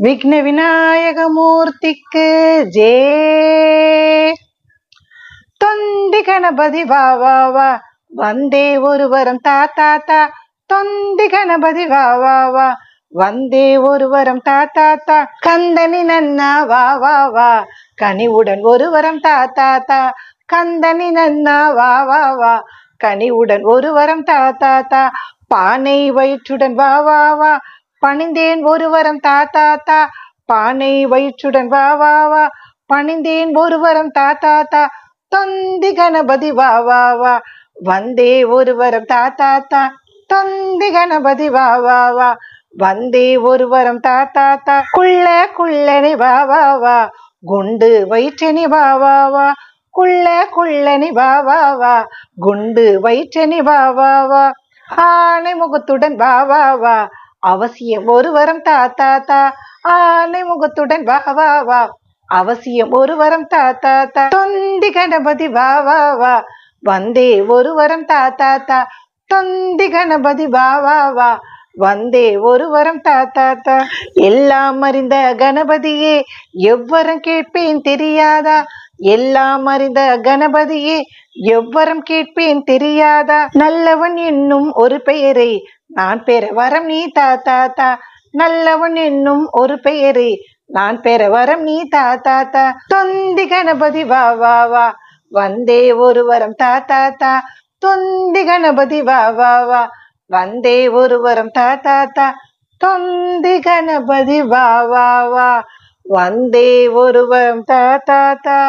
விக்ன விநாயகமூர்த்திக்கு ஜே. தொந்தி கணபதி வா வா வா. வந்தே ஒருவரம் தா தா தா. தொந்தி கணபதி வா வா வா. வந்தே ஒருவரம் தா தா தா. கந்தனி நன்னா வா வா வா. கனிவுடன் ஒருவரம் தா தா தா. கந்தனி நன்னா வா வா வா. கனிவுடன் ஒருவரம் தா தா தா. பானை வயிற்றுடன் வா வா வா. பணிந்தேன் ஒருவரம் தா தா தா. பானை வயிற்றுடன் வா வா வா. பணிந்தேன் ஒருவரம் தா தா தா. தொந்தி கணபதி வா வா வா. வந்தே ஒருவரம் தா தா தா. தொந்தி கணபதி வா வா வா. வந்தே ஒருவரம் தா தா தா. குள்ள குள்ளனி வா வா வா. குண்டு வயிற்றனி வா வா வா. குள்ள குள்ளனி வா வா வா. குண்டு வயிற்றனி வா வா வா. ஆனை முகத்துடன் வா வா வா. அவசியம் ஒரு வரம் தா தா தா. ஆனை முகத்துடன் வா வா வா. அவசியம் ஒரு வரம் தா தா தா. தொந்தி கணபதி வா வா வா. வந்தே ஒரு வரம் தா தா தா. தொந்தி கணபதி வா வா வா. வந்தே ஒரு வரம் தா தா தா. எல்லாம் அறிந்த கணபதியே எவ்வரம் கேட்பேன் தெரியாதா? எல்லாம் அறிந்த கணபதியே எவ்வரம் கேட்பேன் தெரியாதா? நல்லவன் என்னும் ஒரு பெயரை நான் பெற வரம் நீ தா தா தா. நல்லவன் என்னும் ஒரு பெயரை. நான் பெற வரம் நீ தா தா தா. தொந்தி கணபதி வா வா வா. வந்தே ஒரு வரம் தா தா தா. தொந்தி கணபதி வா வா வா. வந்தே ஒரு வரம் தா தா தா. தொந்தி கணபதி வா வா வா. வந்தே ஒரு வரம் தா தா தா.